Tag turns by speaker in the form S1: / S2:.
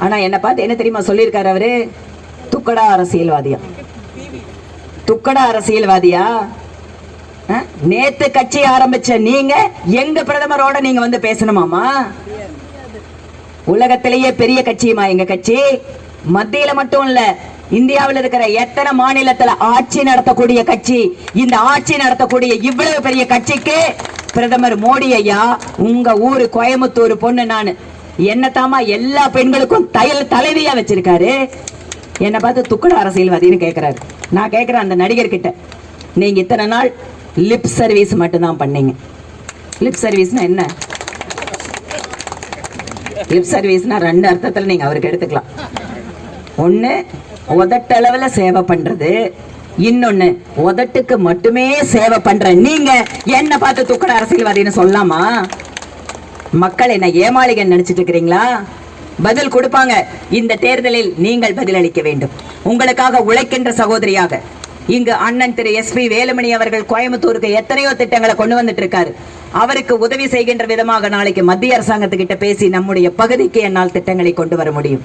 S1: ஆனா என்னை பார்த்து என்ன தெரியுமா சொல்லியிருக்காரு அவரு? துக்கடா அரசியல்வாதியா? துக்கடா அரசியல்வாதியா? நேத்து கட்சி ஆரம்பிச்ச நீங்க எங்க பிரதமரோட நீங்க வந்து பேசணுமாமா உலகத்திலேயே பெரிய கட்சியுமா எங்க கட்சி? மத்தியில மட்டும் இல்ல இந்தியாவில் இருக்கிற எத்தனை மாநிலத்துல ஆட்சி நடத்தக்கூடிய கட்சி? இந்த ஆட்சி நடத்தக்கூடிய இவ்வளவு பெரிய கட்சிக்கு பிரதமர் மோடி ஐயா உங்க ஊரு கோயம்புத்தூர் பொண்ணு நான் என்னத்தாமா எல்லா பெண்களுக்கும் தையல் தலைவியா வச்சிருக்காரு? என்னை பார்த்து துக்கட அரசியல்வாதின்னு கேக்குறாரு. நான் கேட்குறேன் அந்த நடிகர் கிட்ட நீங்க இத்தனை நாள் லிப் சர்வீஸ் மட்டும்தான் பண்ணீங்க. லிப் சர்வீஸ்னா என்ன? லிப் சர்வீஸ்னா ரெண்டு அர்த்தத்துல நீங்க அவருக்கு எடுத்துக்கலாம். ஒன்று உதட்டளவில் சேவை பண்றது. இன்னொன்னு உதட்டுக்கு மட்டுமே சேவை பண்ற நீங்க. என்ன பார்த்து துக்கட அரசியல்வாதின்னு சொல்லலாமா மக்கள் என்ன ஏமாளிகன் நினைச்சிட்டு இருக்கிறீங்களா? பதில் கொடுப்பாங்க. இந்த தேர்தலில் நீங்கள் பதிலளிக்க வேண்டும். உங்களுக்காக உழைக்கின்ற சகோதரியாக இங்கு அண்ணன் திரு எஸ் பி வேலுமணி அவர்கள் கோயம்புத்தூருக்கு எத்தனையோ திட்டங்களை கொண்டு வந்துட்டு இருக்காரு. அவருக்கு உதவி செய்கின்ற விதமாக நாளைக்கு மத்திய அரசாங்கத்துக்கிட்ட பேசி நம்முடைய பகுதிக்கு என்னால் திட்டங்களை கொண்டு வர முடியும்.